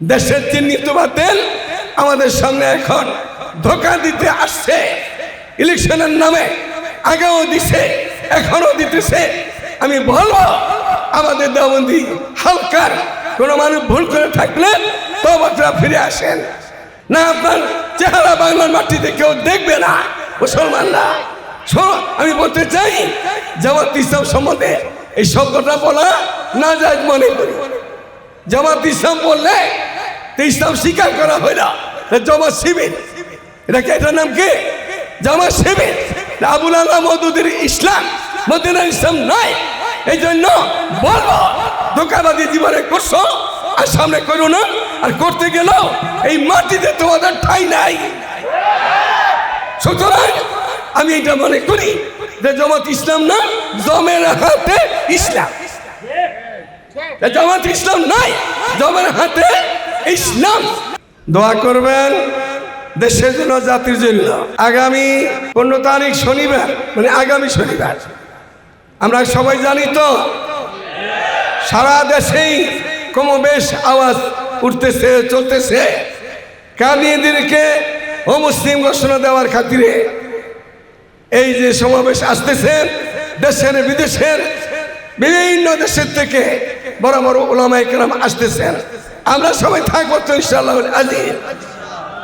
দেশের চিহ্নিত বাতিল আমাদের সামনে এখন ধোকা দিতে আসছে। ইলেকশনের নামে আগেও দিছে এখনও দিতেছে। আমি বলব আমাদের দেবন্দি হালকার কোনো মানুষ ভুল করে থাকলে তবাকরা ফিরে আসেন। না আপনার চেহারা বাংলার মাটিতে কেউ দেখবে না মুসলমানরা। শোনো, আমি বলতে চাই জামাত ইসলাম সম্বন্ধে এই শব্দটা বলা না যায় মনে করি। জামাত ইসলাম বললে ইসলাম স্বীকার করা হয় না। জামাত শিবির। এটা কি? এটার নাম কি? জামাত শিবির। আবুল আল্লাহ মদুদের ইসলাম মদিনার ইসলাম নাই। এই জন্য বলব ধোকাবাদী জীবনে করছ, আর সামনে করো না। আর করতে গেলেও এই মাটিতে তোমাদের ঠাই নাই। সুতরাং আমি এটা মনে করি যে জামাত ইসলাম না, জমের হাতে ইসলাম। জামাত ইসলাম নাই। জমের হাতে ইসলাম। দোয়া করবেন দেশের জন্য, জাতির জন্য। আগামী পনেরো তারিখ শনিবার মানে আগামী শনিবার। আমরা সবাই জানি তো, সারা দেশেই কমবেশ আওয়াজ উঠতেছে, চলতেছে। কাদিয়েদেরকে মুসলিম ঘোষণা দেওয়ার খাতিরে এই যে সমাবেশ আসতেছে, দেশের বিদেশের বিভিন্ন দেশের থেকে বড় বড় ওলামাই কেরাম আসতেছেন। আমরা সবাই থাকব তো ইনশাআল্লাহ আজি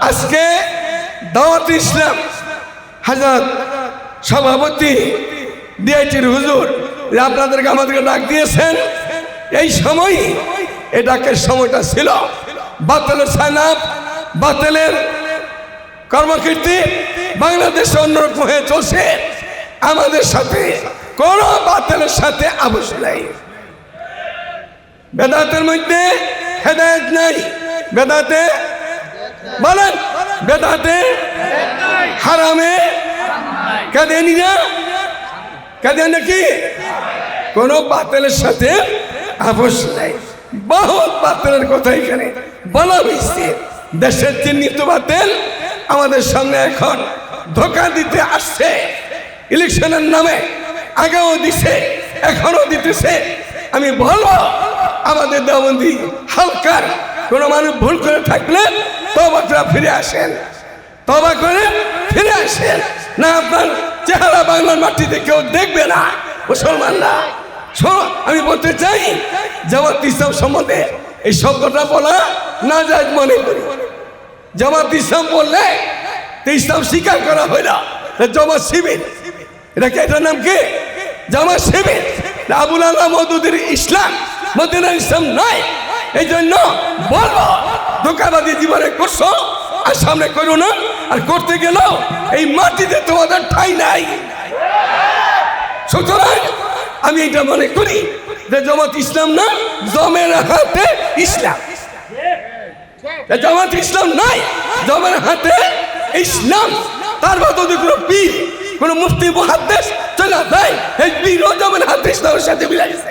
আজকে দাওয়াত ইসলাম হাজার সভাপতি ডিআইটির হুজুর যে আপনাদেরকে আমাদেরকে ডাক দিয়েছেন। এই সময় এই ডাকের সময়টা ছিল বাতিলের সাইনাপ বাতিলের কর্মকীর্তি বাংলাদেশে অন্যরকম হয়ে চলছে। আমাদের সাথে কোনো বাতিলের সাথে আবশ নাই। বেদাতের মধ্যে হেদায়ত নাই। বেদাতে বলেন, বেদাতে হারামে কাদেনি না কাদে নাকি কোন বাতিলের সাথে আপোষ নাই। বহুত বাতিলের কথা এখানে বলা হয়েছে। দেশের চিহ্নিত বাতিল আমাদের সামনে এখন ধোকা দিতে আসছে। ইলেকশনের নামে আগেও দিছে এখনও দিতেছে। আমি বলব আমাদের দেবন্দি হালকার। কোনো মানুষ ভুল করে থাকলে তবাকরা ফিরে আসেন। তবা করে ফিরে আসেন। না আপনার চেহারা বাংলার মাটিতে কেউ দেখবে না মুসলমানরা। আমি বলতে চাই, জামাত ইসলাম সম্বন্ধে এই শব্দটা বলা না যায় মনে করি। জামাত ইসলাম বললে ইসলাম স্বীকার করা হয় না তা জামাত শিবির। এটা কি, এটার নাম কি? জামাত শিবির। আবুল আল্লাহ মদুদের ইসলাম। মদিনার ইসলাম নাই। এই জন্য বলব ধোকাবাদী জীবনে করছ, আর সামনে করো না। আর করতে গেলেও এই মাটিতে তোমাদের ঠাই নাই। সুতরাং আমি এটা মনে করি যে জামাত ইসলাম না, জমের হাতে ইসলাম। জামাত ইসলাম নাই, জমের হাতে ইসলাম। তার যদি কোনো পীর, কোনো মুফতি, মহাদ্দেশ চলে দেয় এই পীর ও জমের হাতে ইসলামের সাথে মিলে গেছে।